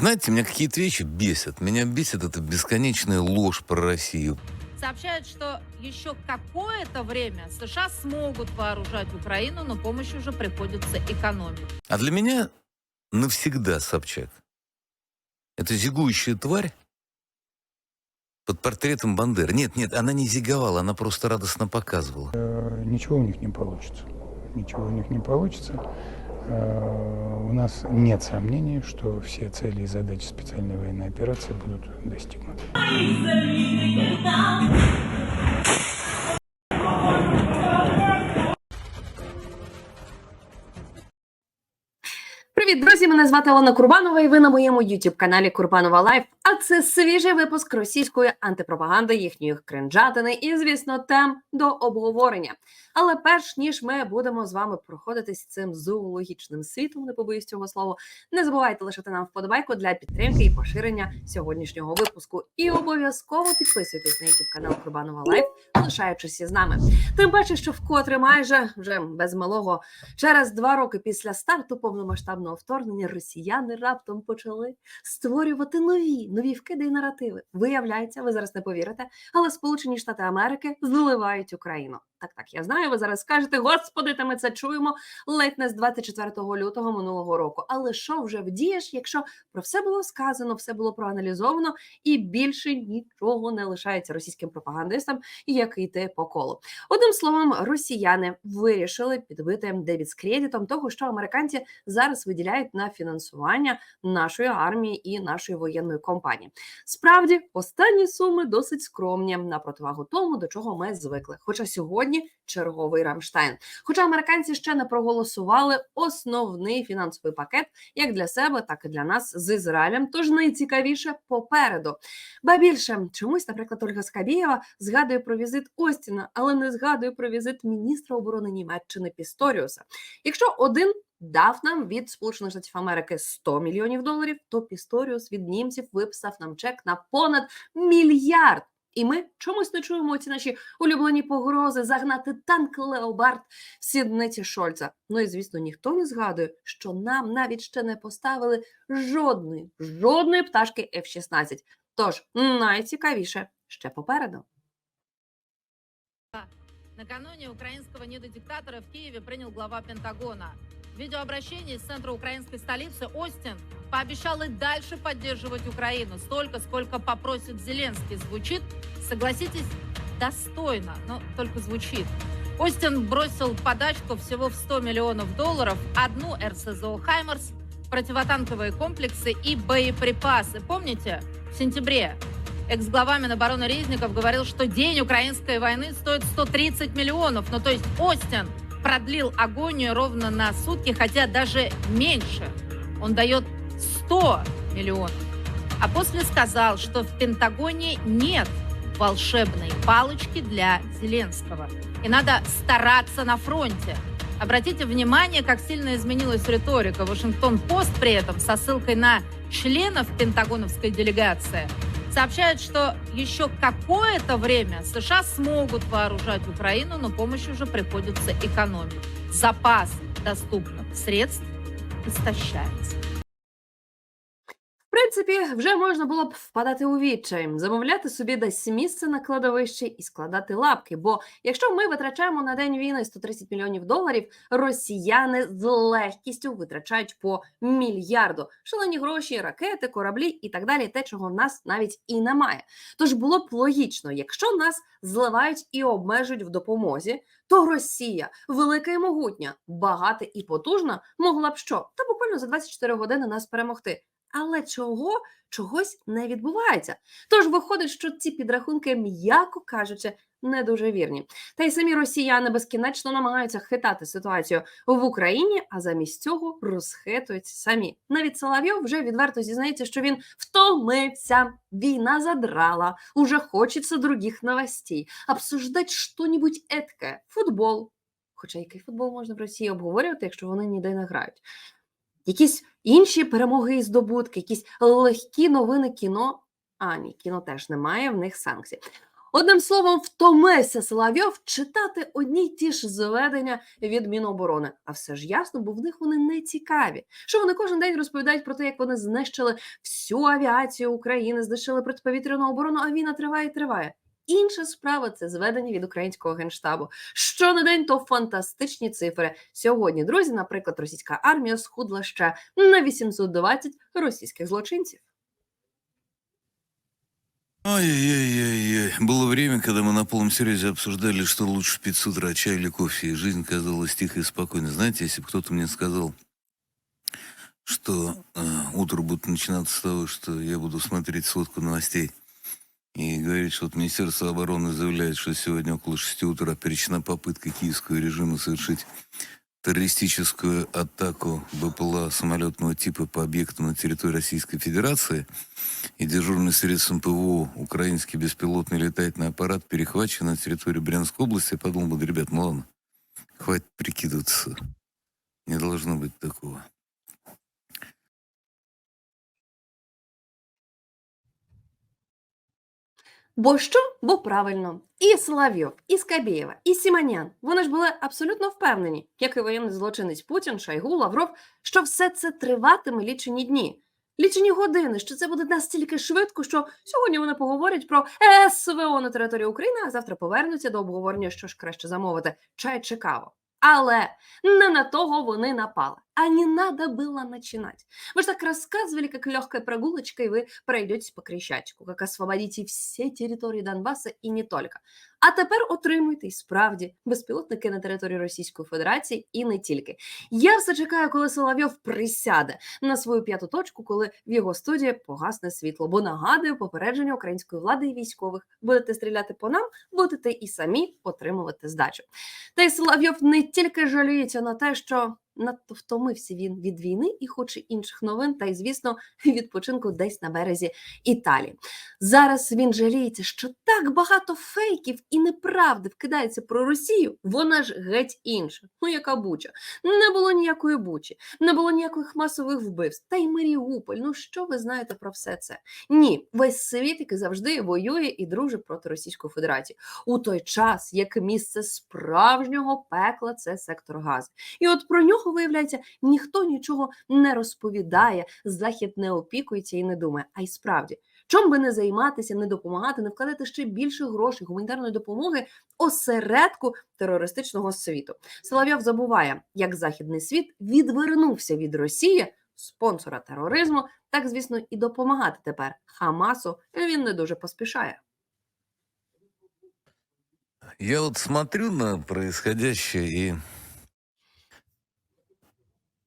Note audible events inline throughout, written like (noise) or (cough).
Знаете, меня какие-то вещи бесят. Меня бесит эта бесконечная ложь про Россию. сообщает, что еще какое-то время США смогут вооружать Украину, но помощь уже приходится экономить. А для меня навсегда Собчак. Это зигующая тварь под портретом Бандеры. Нет, нет, она не зиговала, она просто радостно показывала. Э, Ничего у них не получится. Ничего у них не получится. Э, У нас нет сомнений, что все цели и задачи специальной военной операции будут достигнуты. Привіт, друзі! Мене звати Олена Курбанова, і ви на моєму youtube каналі Курбанова Лайф. А це свіжий випуск російської антипропаганди, їхньої кринжатини і, звісно, тем до обговорення. Але перш ніж ми будемо з вами проходитись цим зоологічним світом, не побоюсь цього слова, не забувайте лишити нам вподобайку для підтримки і поширення сьогоднішнього випуску. І обов'язково підписуйтесь на youtube канал Курбанова Лайф, лишаючись із нами. Тим паче, що вкотре майже вже без малого Через два роки після старту повномасштабного вторгнення росіяни раптом почали створювати нові нові вкиди і наративи. Виявляється, ви зараз не повірите, але Сполучені Штати Америки зливають Україну. Так, так, я знаю. Ви зараз скажете, господи, та ми це чуємо ледь не з 24 лютого минулого року. Але що вже вдієш, якщо про все було сказано, все було проаналізовано, і більше нічого не лишається російським пропагандистам, як йти по колу. Одним словом, росіяни вирішили підбити дебіт-кредитом того, що американці зараз виділяють на фінансування нашої армії і нашої воєнної компанії. Справді, останні суми досить скромні на противагу тому, до чого ми звикли. Хоча сьогодні черговий Рамштайн. Хоча американці ще не проголосували основний фінансовий пакет як для себе, так і для нас з Ізраїлем. Тож найцікавіше попереду. Ба більше чомусь, наприклад, Ольга Скабєєва згадує про візит Остіна, але не згадує про візит міністра оборони Німеччини Пісторіуса. Якщо один дав нам від Сполучених Штатів Америки 100 мільйонів доларів, то Пісторіус від німців виписав нам чек на понад мільярд. І ми чомусь не чуємо ці наші улюблені погрози загнати танк Леобард в сідниці Шольца. Ну і звісно, ніхто не згадує, що нам навіть ще не поставили жодної, жодної пташки F-16. Тож найцікавіше ще попереду. Накануне украинского недодиктатора в Киеве принял глава Пентагона. Видеообращении из центра украинской столицы Остин пообещал и дальше поддерживать Украину столько, сколько попросит Зеленский. Звучит, согласитесь, достойно, но только звучит. Остин бросил подачку всего в 100 миллионов долларов, одну РСЗО «Хаймерс», противотанковые комплексы и боеприпасы. Помните, в сентябре экс-глава Минобороны Резников говорил, что день украинской войны стоит 130 миллионов. Ну, то есть Остин продлил агонию ровно на сутки, хотя даже меньше. Он дает 100 миллионов. А после сказал, что в Пентагоне нет волшебной палочки для Зеленского. И надо стараться на фронте. Обратите внимание, как сильно изменилась риторика. Вашингтон-Пост при этом со ссылкой на членов пентагоновской делегации сообщает, что еще какое-то время США смогут вооружать Украину, но помощь уже приходится экономить. Запас доступных средств истощается. Принципі, вже можна було б впадати у відчай, замовляти собі десь місце на кладовищі і складати лапки. Бо якщо ми витрачаємо на день війни 130 мільйонів доларів, росіяни з легкістю витрачають по мільярду шалені гроші, ракети, кораблі і так далі, те, чого в нас навіть і немає. Тож було б логічно, якщо нас зливають і обмежують в допомозі, то Росія, велика і могутня, багата і потужна, могла б що? Та буквально за 24 години нас перемогти. Але чого чогось не відбувається. Тож виходить, що ці підрахунки, м'яко кажучи, не дуже вірні. Та й самі росіяни безкінечно намагаються хитати ситуацію в Україні, а замість цього розхитуються самі. Навіть Соловйов вже відверто зізнається, що він втомився, війна задрала, уже хочеться других новостей, обсуждать що-нибудь етке, футбол. Хоча який футбол можна в Росії обговорювати, якщо вони ніде не грають? Якісь інші перемоги і здобутки, якісь легкі новини кіно. А ні, кіно теж немає, в них санкцій. Одним словом, втомився Соловйов читати одні й ті ж зведення від Міноборони. А все ж ясно, бо в них вони не цікаві. Що вони кожен день розповідають про те, як вони знищили всю авіацію України, знищили протиповітряну оборону, а війна триває і триває. Інша справа це зведення від українського генштабу. Що на день то фантастичні цифри. Сьогодні, друзі, наприклад, російська армія схудла ще на 820 російських злочинців. Ай-яй-яй-яй. Было время, когда мы на полном серьезе обсуждали, что лучше пить с утра, чай или кофе, и жизнь казалась тихой и спокойной. Знаете, если бы кто-то мне сказал, что э, утро будет начинаться с того, что я буду смотреть сводку новостей и говорить, что вот Министерство обороны заявляет, что сегодня около 6 утра перечена попытка киевского режима совершить террористическую атаку БПЛА самолетного типа по объектам на территории Российской Федерации, и дежурный средством ПВО украинский беспилотный летательный аппарат перехвачен на территории Брянской области, я подумал ребят, ну ладно, хватит прикидываться. Не должно быть такого. Бо що? Бо правильно. І Соловйов, і Скабєєва, і Сіманян. Вони ж були абсолютно впевнені, як і воєнний злочинець Путін, Шойгу, Лавров, що все це триватиме лічені дні. Лічені години, що це буде настільки швидко, що сьогодні вони поговорять про СВО на території України, а завтра повернуться до обговорення, що ж краще замовити чай чи каву. Але не на того вони напали А не надо было начинать. Вы же так рассказывали, как легкая прогулочка, и вы пройдетесь по Крещатику, как освободите все території Донбаса і не тільки. А тепер отримуйте і справді безпілотники на території Російської Федерації і не тільки. Я все чекаю, коли Соловйов присяде на свою п'яту точку, коли в його студії погасне світло. Бо нагадую попередження української влади і військових: будете стріляти по нам, будете і самі отримувати здачу. Та й Соловйов не тільки жаліється на те, що надто втомився він від війни і хоче інших новин, та й, звісно, (laughs) відпочинку десь на березі Італії. Зараз він жаліється, що так багато фейків і неправди вкидається про Росію. Вона ж геть інша. Ну яка буча? Не було ніякої бучі, не було ніяких масових вбивств. Та й Маріуполь. Ну що ви знаєте про все це? Ні, весь світ, який завжди воює і дружить проти Російської Федерації. У той час, як місце справжнього пекла, це сектор газу. І от про нього, виявляється, ніхто нічого не розповідає, захід не опікується і не думає. А й справді, чом би не займатися, не допомагати, не вкладати ще більше грошей, гуманітарної допомоги осередку терористичного світу. Соловйов забуває, як західний світ відвернувся від Росії, спонсора тероризму, так звісно, і допомагати тепер Хамасу він не дуже поспішає. Я вот смотрю на происходящее и...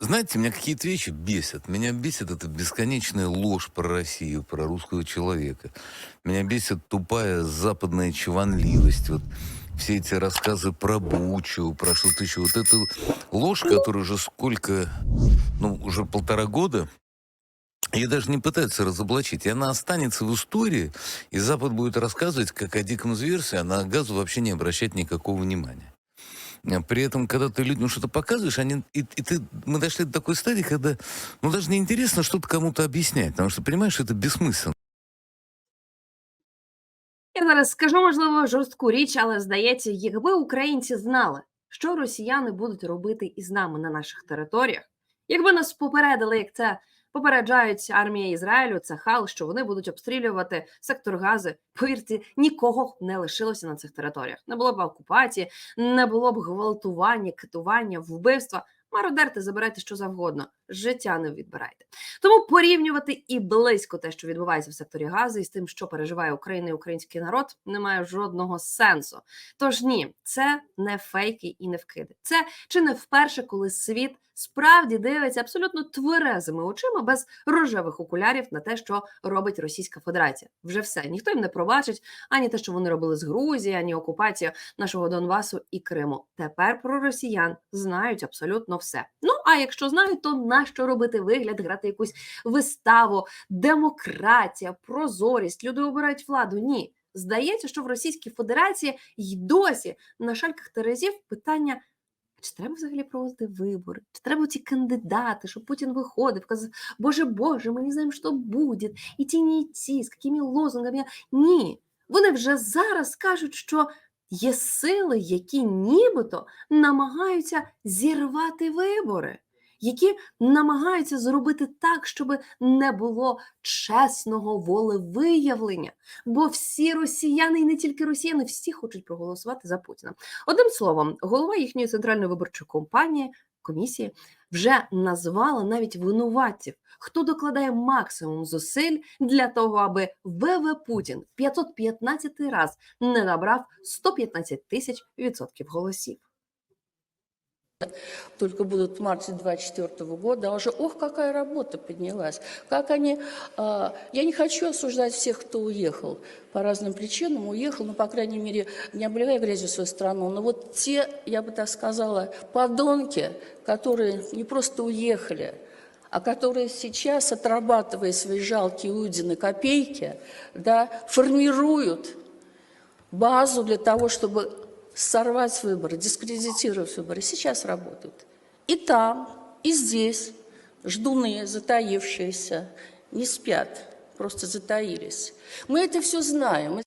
Знаете, меня какие-то вещи бесят. Меня бесит эта бесконечная ложь про Россию, про русского человека. Меня бесит тупая западная чванливость. Вот все эти рассказы про Бучу, про что-то еще. Вот эта ложь, которая уже сколько, ну, уже полтора года, ее даже не пытаются разоблачить. И она останется в истории, и Запад будет рассказывать как о диком зверстве, а на газу вообще не обращать никакого внимания. А При этом, когда ты людям что-то показываешь, они, и, и ты, мы дошли до такой стадии, когда ну, даже не интересно что-то кому-то объяснять, потому что, понимаешь, это бессмысленно. Я зараз скажу, можливо, жорстку річ, але здається, якби українці знали, що росіяни будуть робити із нами на наших територіях, якби нас попередили, як це попереджають армія Ізраїлю, це хал, що вони будуть обстрілювати сектор гази. Повірте, нікого не лишилося на цих територіях. Не було б окупації, не було б гвалтування, катування, вбивства. Мародерте, забирайте що завгодно, життя не відбирайте. Тому порівнювати і близько те, що відбувається в секторі газу, і з тим, що переживає Україна і український народ, немає жодного сенсу. Тож ні, це не фейки і не вкиди. Це чи не вперше, коли світ справді дивиться абсолютно тверезими очима без рожевих окулярів на те, що робить Російська Федерація. Вже все ніхто їм не пробачить ані те, що вони робили з Грузії, ані окупація нашого Донбасу і Криму. Тепер про росіян знають абсолютно все. Ну а якщо знають, то нащо робити вигляд, грати якусь виставу, демократія, прозорість, люди обирають владу? Ні. Здається, що в Російській Федерації й досі на шальках терезів питання. Чи треба взагалі проводити вибори? Чи треба ці кандидати, щоб Путін виходив, казав, Боже Боже, ми не знаємо, що буде, і ті, не ті, з якими лозунгами. Ні. Вони вже зараз кажуть, що є сили, які нібито намагаються зірвати вибори, які намагаються зробити так, щоб не було чесного волевиявлення. Бо всі росіяни, і не тільки росіяни, всі хочуть проголосувати за Путіна. Одним словом, голова їхньої центральної виборчої компанії, комісії, вже назвала навіть винуватців, хто докладає максимум зусиль для того, аби ВВ Путін в 515 раз не набрав 115 тисяч відсотків голосів. Только будут в марте 2024 года, а уже, ох, какая работа поднялась. Как они, а, я не хочу осуждать всех, кто уехал по разным причинам, уехал, ну, по крайней мере, не обливая грязью свою страну, но вот те, я бы так сказала, подонки, которые не просто уехали, а которые сейчас, отрабатывая свои жалкие удины копейки, да, формируют базу для того, чтобы сорвать выборы, дискредитировать выборы, сейчас работают. И там, и здесь ждуны, затаившиеся, не спят, просто затаились. Мы это все знаем. мы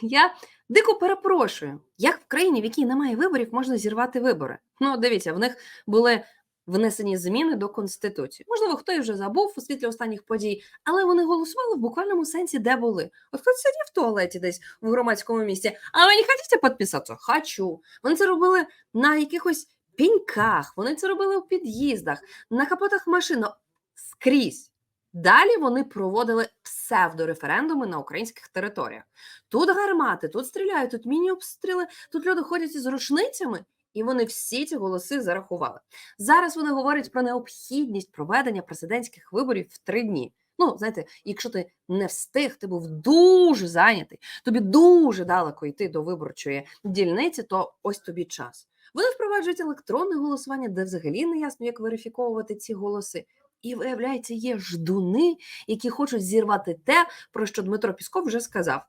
Я дико перепрошую, як в країні, в якій немає виборів, можна зірвати вибори. Ну, дивіться, в них були внесені зміни до конституції. Можливо, хтось вже забув у світлі останніх подій, але вони голосували в буквальному сенсі, де були. От хтось сидів в туалеті десь в громадському місці. А ви не хочете підписатися? Хочу. Вони це робили на якихось піньках, вони це робили у під'їздах, на капотах машин ну, скрізь. Далі вони проводили псевдореферендуми на українських територіях. Тут гармати, тут стріляють, тут міні-обстріли, тут люди ходять із рушницями, і вони всі ці голоси зарахували. Зараз вони говорять про необхідність проведення президентських виборів в три дні. Ну, знаєте, якщо ти не встиг, ти був дуже зайнятий, тобі дуже далеко йти до виборчої дільниці, то ось тобі час. Вони впроваджують електронне голосування, де взагалі не ясно, як верифіковувати ці голоси. І виявляється, є ждуни, які хочуть зірвати те, про що Дмитро Пісков вже сказав.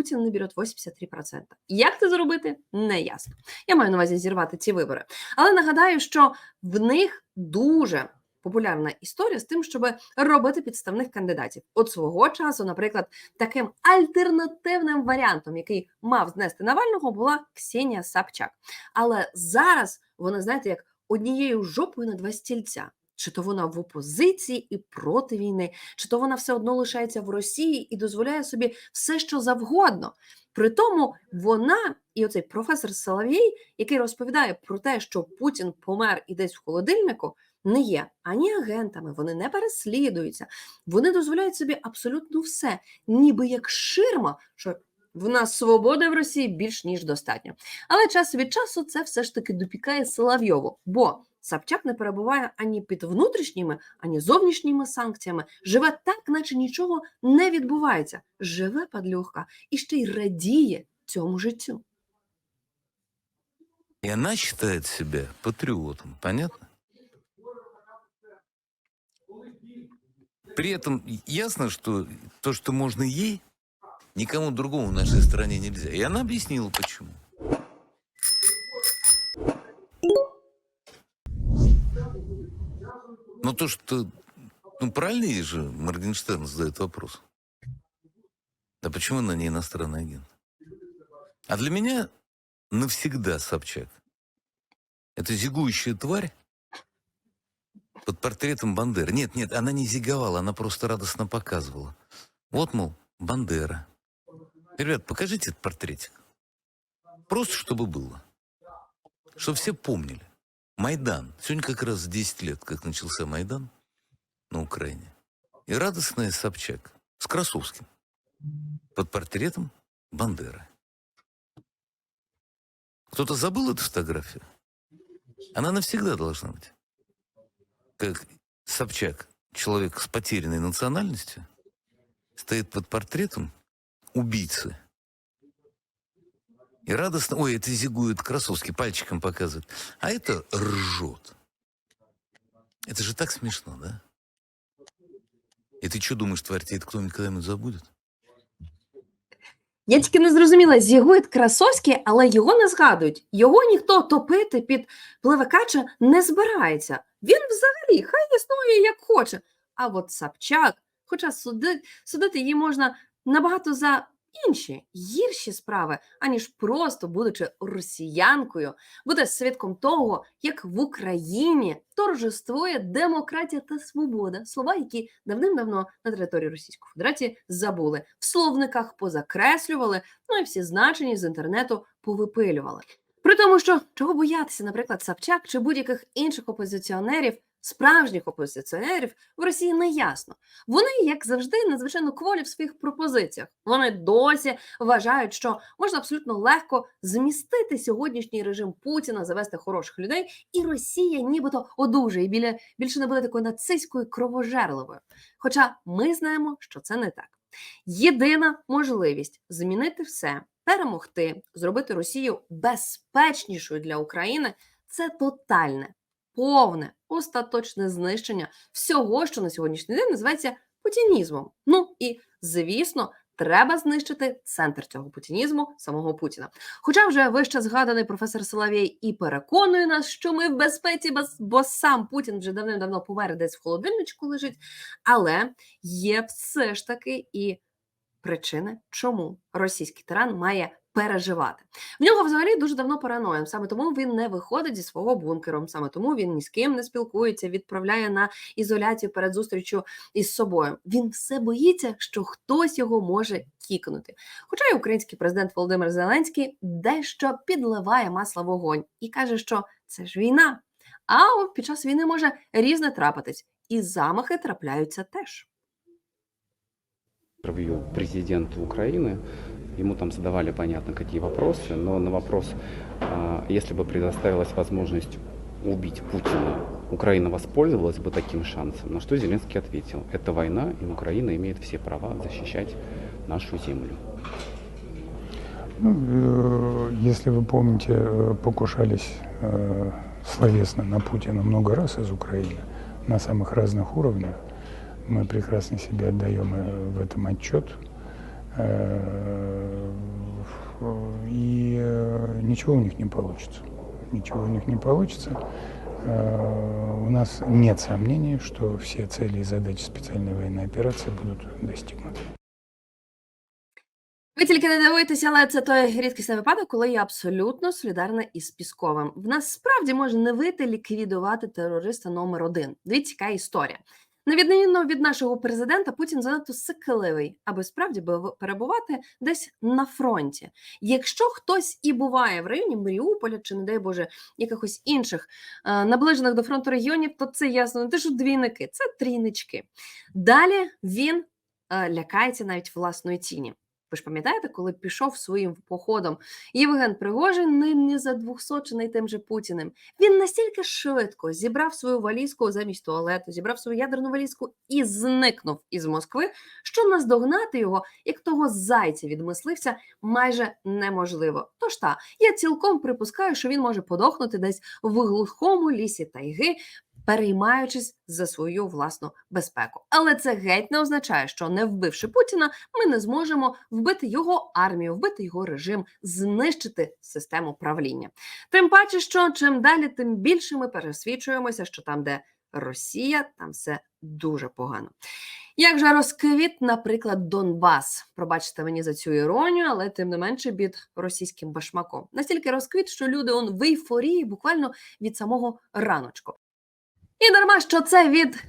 Путін не бере 83%. Як це зробити? Не ясно. Я маю на увазі зірвати ці вибори. Але нагадаю, що в них дуже популярна історія з тим, щоб робити підставних кандидатів. От свого часу, наприклад, таким альтернативним варіантом, який мав знести Навального, була Ксенія Собчак. Але зараз вона, знаєте, як однією жопою на два стільця. Чи то вона в опозиції і проти війни, чи то вона все одно лишається в Росії і дозволяє собі все, що завгодно. При тому вона і оцей професор Соловій, який розповідає про те, що Путін помер і десь в холодильнику, не є ані агентами, вони не переслідуються, вони дозволяють собі абсолютно все, ніби як ширма, що в нас свободи в Росії більш ніж достатньо. Але час від часу це все ж таки допікає Соловйову, бо Собчак не перебуває ані під внутрішніми, ані зовнішніми санкціями. Живе так, наче нічого не відбувається. Живе падлюхка і ще й радіє цьому життю. И она считает себя патриотом, понятно? При этом ясно, что то, что можно ей, никому другому в нашей стране нельзя. И она объяснила, почему. Но то, что... Ну, правильно же Моргенштерн задает вопрос. Да почему она не иностранный агент? А для меня навсегда Собчак. Это зигующая тварь под портретом Бандеры. Нет, нет, она не зиговала, она просто радостно показывала. Вот, мол, Бандера. Ребят, покажите этот портретик. Просто чтобы было. Чтобы все помнили. Майдан. Сегодня как раз 10 лет, как начался Майдан на Украине. И радостная Собчак с Красовским под портретом Бандеры. Кто-то забыл эту фотографию? Она навсегда должна быть. Как Собчак, человек с потерянной национальностью, стоит под портретом убийцы. И радостно, ой, это зигует Красовский, пальчиком показывает. А это ржет. Это же так смешно, да? И ты что думаешь, тварь, тебе это кто-нибудь когда-нибудь забудет? Я тільки не зрозуміла, зігують Красовський, але його не згадують. Його ніхто топити під пливекача не збирається. Він взагалі хай існує як хоче. А от Собчак, хоча судити, судити її можна набагато за інші гірші справи, аніж просто будучи росіянкою, буде свідком того, як в Україні торжествує демократія та свобода, слова, які давним-давно на території Російської Федерації забули, в словниках позакреслювали, ну і всі значені з інтернету повипилювали. При тому, що чого боятися, наприклад, Собчак чи будь-яких інших опозиціонерів, справжніх опозиціонерів в Росії не ясно. Вони, як завжди, надзвичайно кволі в своїх пропозиціях. Вони досі вважають, що можна абсолютно легко змістити сьогоднішній режим Путіна, завести хороших людей, і Росія нібито одужає біля більше не буде такою нацистською кровожерливою. Хоча ми знаємо, що це не так. Єдина можливість змінити все, перемогти, зробити Росію безпечнішою для України це тотальне, повне, остаточне знищення всього, що на сьогоднішній день називається путінізмом. Ну і звісно. Треба знищити центр цього путінізму самого Путіна. Хоча вже вище згаданий професор Соловій і переконує нас, що ми в безпеці, бо сам Путін вже давним-давно помер десь в холодильничку лежить. Але є все ж таки і причини, чому російський тиран має переживати. В нього взагалі дуже давно параноя. Саме тому він не виходить зі свого бункеру. Саме тому він ні з ким не спілкується, відправляє на ізоляцію перед зустрічю із собою. Він все боїться, що хтось його може кікнути. Хоча й український президент Володимир Зеленський дещо підливає масло вогонь і каже, що це ж війна. А під час війни може різне трапитись, і замахи трапляються теж. интервью президенту Украины. Ему там задавали, понятно, какие вопросы, но на вопрос, а, если бы предоставилась возможность убить Путина, Украина воспользовалась бы таким шансом. На что Зеленский ответил, это война, и Украина имеет все права защищать нашу землю. Ну, э, если вы помните, э, покушались э, словесно на Путина много раз из Украины на самых разных уровнях. Мы прекрасно себе отдаем в этом отчет. Э, И э, ничего у них не получится. Ничего у них не получится. Э, У нас нет сомнений, что все цели и задачи специальной военной операции будут достигнуты. Ви тільки не дивуєтеся, але це той рідкісний випадок, коли я абсолютно солідарна із Пісковим. В нас справді може не вийти ліквідувати терориста номер один. Дивіться, яка історія. На відміну від нашого президента, Путін занадто сикливий, аби справді перебувати десь на фронті. Якщо хтось і буває в районі Маріуполя чи, не дай Боже, якихось інших е, наближених до фронту регіонів, то це ясно не те, що двійники, це трійнички. Далі він е, лякається навіть власної тіні. Ви ж пам'ятаєте, коли пішов своїм походом Євген Пригожин нині за двохсочений тим же Путіним. Він настільки швидко зібрав свою валізку замість туалету, зібрав свою ядерну валізку і зникнув із Москви, що наздогнати його, як того зайця від мисливця, майже неможливо. Тож та я цілком припускаю, що він може подохнути десь в глухому лісі тайги, переймаючись за свою власну безпеку. Але це геть не означає, що не вбивши Путіна, ми не зможемо вбити його армію, вбити його режим, знищити систему правління. Тим паче, що чим далі, тим більше ми пересвідчуємося, що там, де Росія, там все дуже погано. Як же розквіт, наприклад, Донбас? Пробачте мені за цю іронію, але тим не менше під російським башмаком. Настільки розквіт, що люди он в ейфорії буквально від самого раночку. І дарма, що це від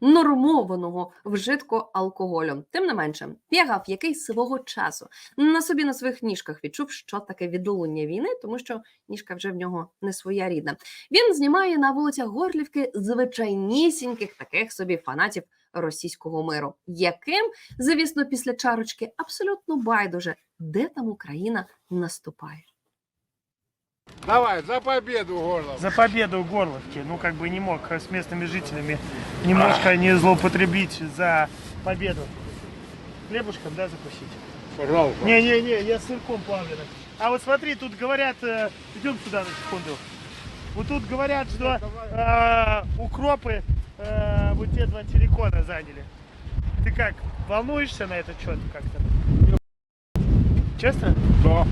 ненормованого вжитку алкоголю. Тим не менше, Пєгав, який свого часу на собі на своїх ніжках відчув, що таке відлуння війни, тому що ніжка вже в нього не своя рідна. Він знімає на вулицях Горлівки звичайнісіньких таких собі фанатів російського миру, яким, звісно, після чарочки абсолютно байдуже, де там Україна наступає. Давай, за победу, Горлов. За победу в Горловке. Ну, как бы не мог с местными жителями немножко не злоупотребить за победу. Хлебушком, да, закусить? Пожалуйста. Не-не-не, я с сырком плавленым. А вот смотри, тут говорят, э, идем сюда на секунду. Вот тут говорят, что э, укропы э, вот те два телефона заняли. Ты как, волнуешься на этот счет как-то? Честно? Да.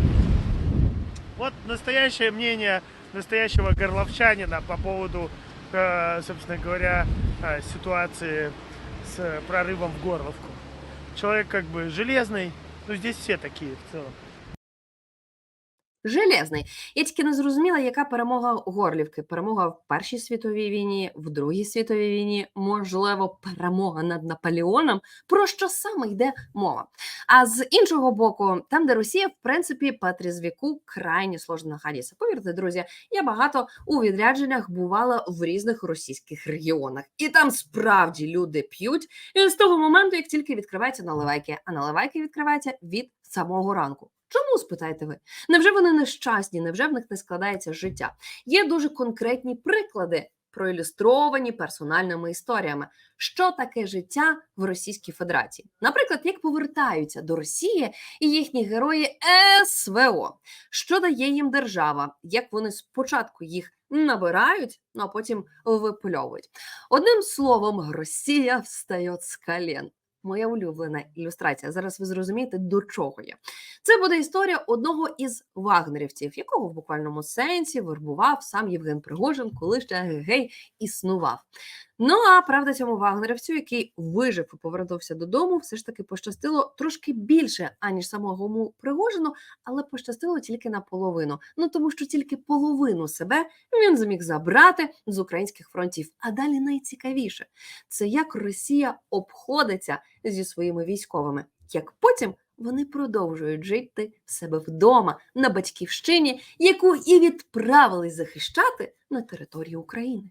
Вот настоящее мнение настоящего горловчанина по поводу, э, собственно говоря, э, ситуации с прорывом в Горловку. Человек как бы железный, Ну, здесь все такие в целом. Железний. Я тільки не зрозуміла, яка перемога Горлівки. Перемога в Першій світовій війні, в Другій світовій війні, можливо, перемога над Наполеоном. Про що саме йде мова? А з іншого боку, там, де Росія, в принципі, по трезвіку крайне сложно находиться. Повірте, друзі, я багато у відрядженнях бувала в різних російських регіонах, і там справді люди п'ють. І з того моменту, як тільки відкриваються наливайки, а наливайки відкриваються від самого ранку. Чому спитаєте ви? Невже вони нещасні? Невже в них не складається життя? Є дуже конкретні приклади, проілюстровані персональними історіями, що таке життя в Російській Федерації. Наприклад, як повертаються до Росії і їхні герої СВО, що дає їм держава, як вони спочатку їх набирають, ну а потім випильовують. Одним словом, Росія встає з колін. Моя улюблена ілюстрація. Зараз ви зрозумієте, до чого я. Це буде історія одного із вагнерівців, якого в буквальному сенсі вербував сам Євген Пригожин, коли ще гей існував. Ну а правда, цьому вагнерівцю, який вижив і повернувся додому, все ж таки пощастило трошки більше, аніж самому Пригожину, але пощастило тільки наполовину. Ну тому що тільки половину себе він зміг забрати з українських фронтів. А далі найцікавіше це як Росія обходиться зі своїми військовими, як потім вони продовжують жити в себе вдома на батьківщині, яку і відправили захищати на території України.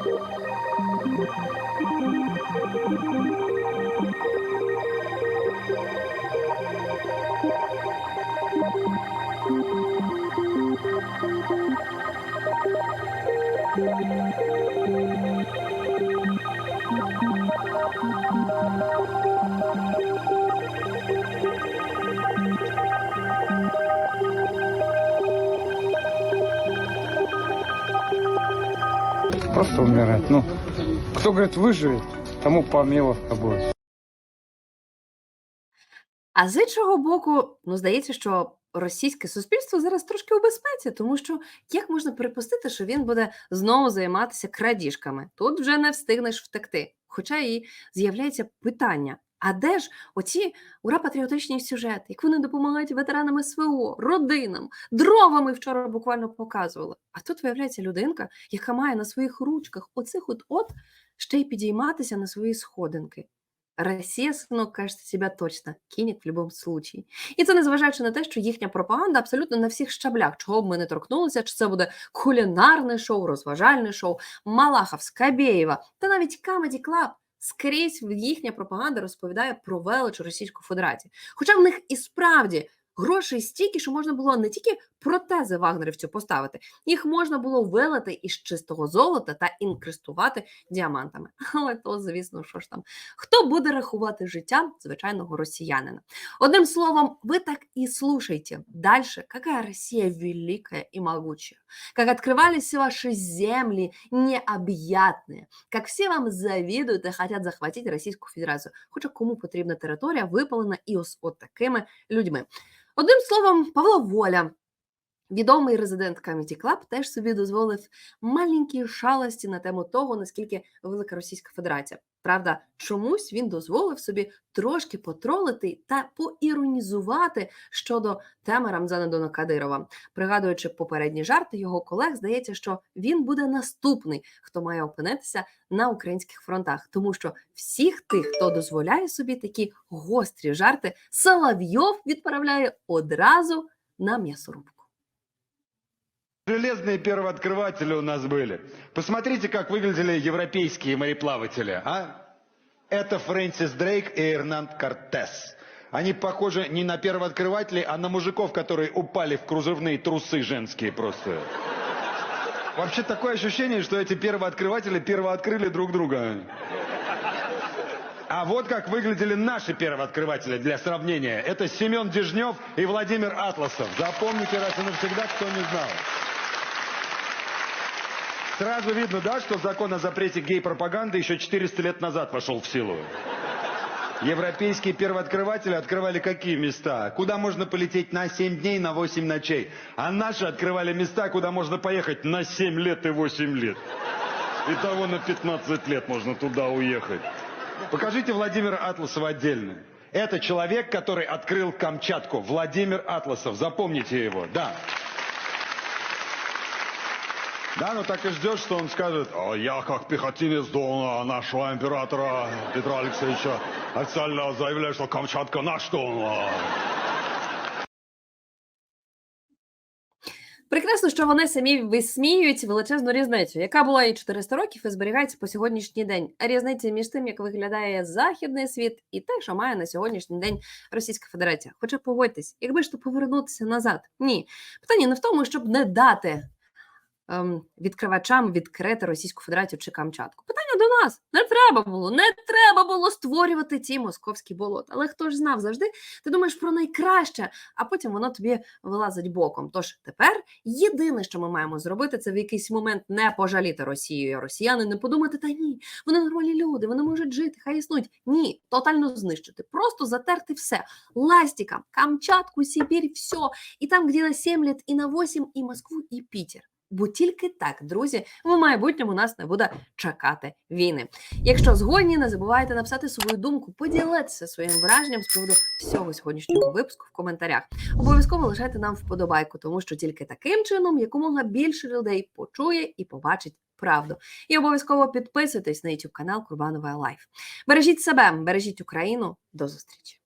Просто умирать. Ну, кто, говорит, выживет, тому помиловка будет. А з іншого боку, ну здається, що російське суспільство зараз трошки у безпеці, тому що як можна припустити, що він буде знову займатися крадіжками? Тут вже не встигнеш втекти. Хоча і з'являється питання: а де ж оці ура-патріотичні сюжети, як вони допомагають ветеранам СВО, родинам, дровами вчора буквально показували. А тут виявляється людинка, яка має на своїх ручках оцих от от ще й підійматися на свої сходинки. Росія, синок, кажется, себе точно кинет в будь-якому случаї. І це незважаючи на те, що їхня пропаганда абсолютно на всіх щаблях, чого б ми не торкнулися, чи це буде кулінарне шоу, розважальне шоу, Малахов, Скабєєва та навіть Comedy Club. Скрізь їхня пропаганда розповідає про велич Російської Федерації. Хоча в них і справді грошей стільки, що можна було не тільки протези вагнерівцю поставити, їх можна було вилити із чистого золота та інкрестувати діамантами. (laughs) Але то, звісно, що ж там, хто буде рахувати життя звичайного росіянина? Одним словом, ви так и слушайте дальше, какая Россия великая и могучая, как открывались ваши земли необъятные, как все вам завидуют и хотят захватить Російську Федерацію. Хоча кому потрібна територія випалена і ось от такими людьми. Одним словом, Павло Воля, відомий резидент Comedy Club, теж собі дозволив маленькі шалості на тему того, наскільки велика Російська Федерація. Правда, чомусь він дозволив собі трошки потролити та поіронізувати щодо теми Рамзана Дона Кадирова. Пригадуючи попередні жарти його колег, здається, що він буде наступний, хто має опинитися на українських фронтах, тому що всіх тих, хто дозволяє собі такі гострі жарти, Соловйов відправляє одразу на м'ясорубку. Железные первооткрыватели у нас были. Посмотрите, как выглядели европейские мореплаватели, а? Это Фрэнсис Дрейк и Эрнанд Кортес. Они похожи не на первооткрывателей, а на мужиков, которые упали в кружевные трусы женские просто. Вообще такое ощущение, что эти первооткрыватели первооткрыли друг друга. А вот как выглядели наши первооткрыватели для сравнения. Это Семен Дежнев и Владимир Атласов. Запомните раз и навсегда, кто не знал. Сразу видно, да, что закон о запрете гей-пропаганды еще 400 лет назад вошел в силу. Европейские первооткрыватели открывали какие места? Куда можно полететь на 7 дней, на 8 ночей. А наши открывали места, куда можно поехать на 7 лет и 8 лет. Итого на 15 лет можно туда уехать. Покажите Владимира Атласова отдельно. Это человек, который открыл Камчатку. Владимир Атласов. Запомните его. Да. Да, ну так и ждешь, что он скажет, «А я как пехотинец Дона, нашего императора Петра Алексеевича, официально заявляю, что Камчатка наш Дон. Прекрасно, що вони самі висміюють величезну різницю, яка була і 400 років і зберігається по сьогоднішній день. Різниця між тим, як виглядає західний світ, і те, що має на сьогоднішній день Російська Федерація. Хоча погодьтесь, якби ж то повернутися назад. Ні, питання не в тому, щоб не дати відкривачам відкрити Російську Федерацію чи Камчатку. Питання до нас не треба було, не треба було створювати ці московські болота. Але хто ж знав завжди? Ти думаєш про найкраще, а потім воно тобі вилазить боком. Тож тепер єдине, що ми маємо зробити, це в якийсь момент не пожаліти Росію. а Росіяни не подумати, та ні, вони нормальні люди, вони можуть жити, хай існують. Ні, тотально знищити, просто затерти все. Ластиком, Камчатку, Сибір, все. І там, где на 7 лет, і на 8, і Москву, і Пітер. Бо тільки так, друзі, в майбутньому нас не буде чекати війни. Якщо згодні, не забувайте написати свою думку, поділитися своїм враженням з приводу всього сьогоднішнього випуску в коментарях. Обов'язково лишайте нам вподобайку, тому що тільки таким чином якомога більше людей почує і побачить правду. І обов'язково підписуйтесь на YouTube канал Курбанова Лайф. Бережіть себе, бережіть Україну. До зустрічі!